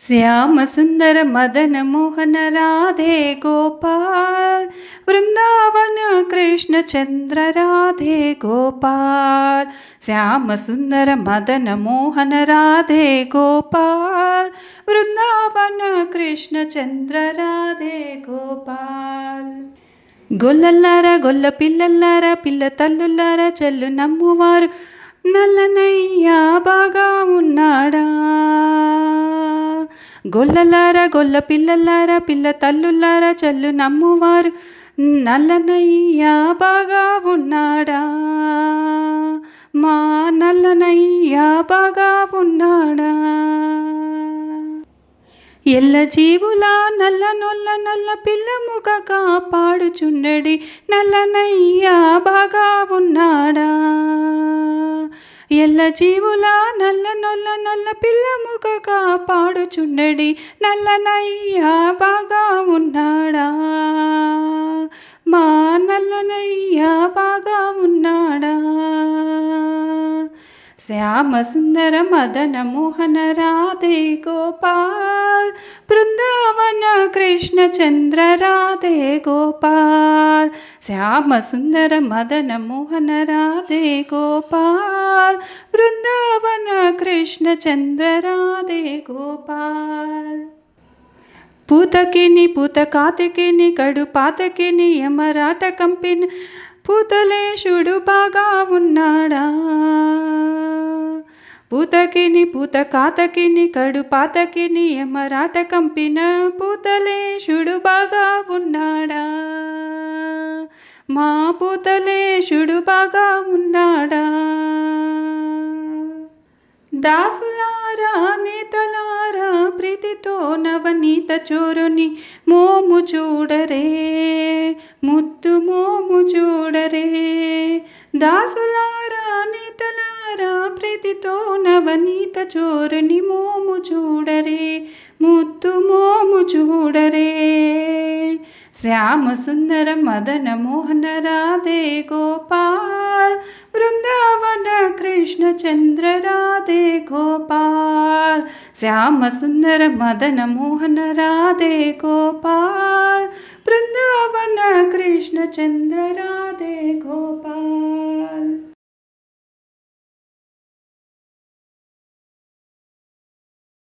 శ్యామ సుందర మదన మోహన రాధే గోపాల్ వృందావన కృష్ణ చంద్ర రాధే గోపాల్ శ్యామ సుందర మదన మోహన రాధే గోపాల్ వృందావన కృష్ణ చంద్ర రాధే గోపాల్ గొల్లల్లారా గొల్ల పిల్లల్లారా పిల్ల తల్లుల్లారా చెల్లు నమ్మువారు నల్లనయ్యా బాగా ఉన్నాడా గొల్లలారా గొల్ల పిల్లల్లారా పిల్ల తల్లుల్లారా చల్లు నమ్మువారు నల్లనయ్యా బాగా ఉన్నాడా? మా నల్లనయ్యా బాగా ఉన్నాడా? ఎల్ల జీవులా నల్ల నొల్ల నల్ల పిల్ల ముఖ కాపాడుచుండడి నల్లనయ్యా బాగా ఉన్నాడా? ఎల్ల జీవుల నల్ల నొల్ల నల్ల పిల్ల ముఖ కాపాడుచుండడి నల్లనయ్యా బాగా ఉన్నాడా? మా నల్లనయ్యా బాగా ఉన్నాడా? శ్యామ సుందర మదన మోహన రాధే గోపాల్ బృందావన కృష్ణ చంద్ర రాధే గోపాల్. శ్యామ సుందర మదన మోహన రాధే గోపాల్. బృందావన కృష్ణ చంద్ర రాధే గోపాల్. పూతకిని పూత కాతకిని కడు పాతకిని యమరాట కంపిన పూతలేశుడు బాగా ఉన్నాడా? పూతకిని పూత కాతకిని కడు పాతకిని ఎమరాట కంపిన పూతలేశుడు బాగా ఉన్నాడా? మా పూతలేశుడు బాగా ఉన్నాడా? దాసులారా నేతలారా ప్రీతితో నవనీత చోరుని మోము చూడరే ముద్దు మోము చూడరే. దాసులారా నేతలారా ప్రీతితో నవనీత చోరుని మోము చూడరే ముద్దు మోము చూడరే శ్యామ సుందర మదన మోహన రాధే గోపాల్ బృందావన కృష్ణ చంద్ర రాధే గోపాల్ శ్యామ సుందర మదన మోహన రాధే గోపాల్ బృందావన కృష్ణ చంద్ర రాధే గోపాల్